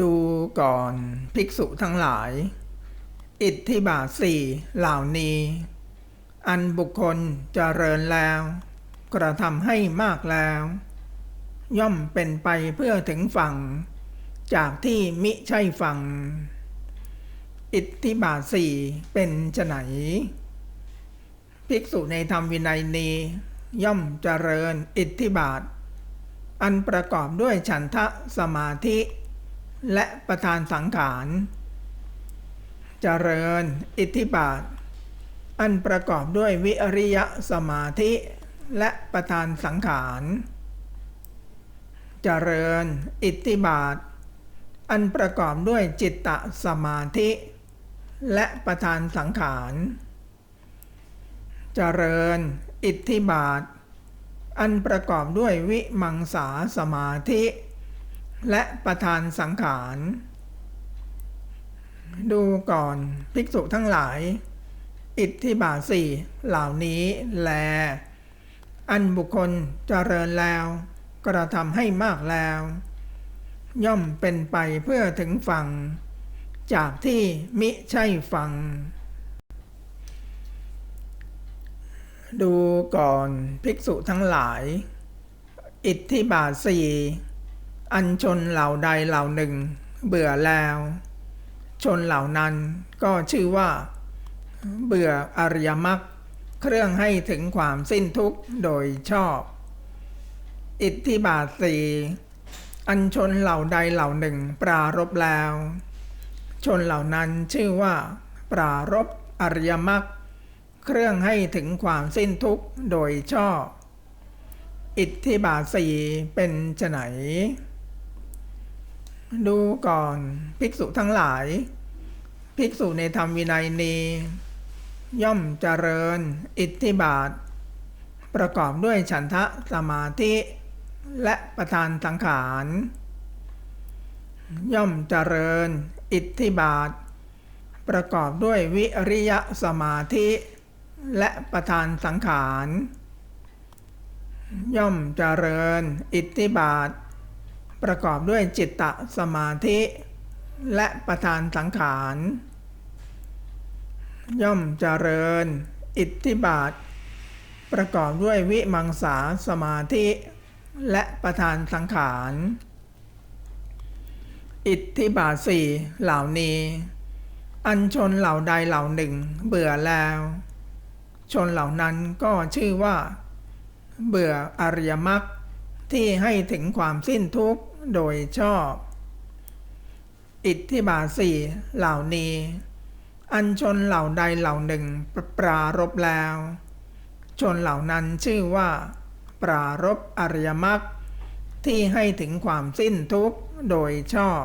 ดูก่อนภิกษุทั้งหลาย อิทธิบาทสี่เหล่านี้ อันบุคคลเจริญแล้ว กระทำให้มากแล้ว ย่อมเป็นไปเพื่อถึงฝั่ง จากที่มิใช่ฝั่ง อิทธิบาทสี่เป็นจะไหน ภิกษุในธรรมวินัยนี้ ย่อมเจริญอิทธิบาท อันประกอบด้วยฉันทะสมาธิ และประธานสังขารเจริญอิทธิบาท อันประกอบด้วยวิริยะสมาธิและประธานสังขารเจริญอิทธิบาท อันประกอบด้วยจิตตสมาธิ และประธานสังขารเจริญอิทธิบาท อันประกอบด้วยวิมังสาสมาธิ และประธานสังขาร ดูก่อนภิกษุทั้งหลาย อิทธิบาทสี่เหล่านี้แล อันบุคคลเจริญแล้ว กระทำให้มากแล้ว ย่อมเป็นไปเพื่อถึงฝั่ง จากที่มิใช่ฝั่งดูก่อนภิกษุทั้งหลาย อิทธิบาทสี่ อันชนเหล่าใดเหล่าหนึ่ง เบื่อแล้ว ชนเหล่านั้นก็ชื่อว่า เบื่ออริยมรรคเครื่องให้ถึงความสิ้นทุกข์โดยชอบ อิทธิบาทสีอันชนเหล่าใดเหล่าหนึ่ง ปรารบแล้ว ชนเหล่านั้นชื่อว่า ปรารบอริยมรรคเครื่องให้ถึงความสิ้นทุกข์โดยชอบ อิทธิบาทสีเป็นไฉน ดูก่อนภิกษุทั้งหลาย ภิกษุในธรรมวินัยนี้ ย่อมเจริญอิทธิบาท ประกอบด้วยฉันทะสมาธิ และประธานสังขาร ย่อมเจริญอิทธิบาท ประกอบด้วยวิริยะสมาธิ และประธานสังขาร ย่อมเจริญอิทธิบาท ประกอบด้วยจิตตสมาธิ และประธานสังขาร ย่อมเจริญ อิทธิบาท ประกอบด้วยวิมังสาสมาธิ และประธานสังขาร อิทธิบาทสี่เหล่านี้ อันชนเหล่าใดเหล่าหนึ่งเบื่อแล้ว ชนเหล่านั้นก็ชื่อว่า เบื่ออริยมรรคที่ให้ถึงความสิ้นทุกข์ โดยชอบ อิทธิบาสีเหล่านี้ อันชนเหล่าใดเหล่าหนึ่งปปรารบแล้ว ชนเหล่านั้นชื่อว่า ปรารบอริยมรรคที่ให้ถึงความสิ้นทุกข์โดยชอบ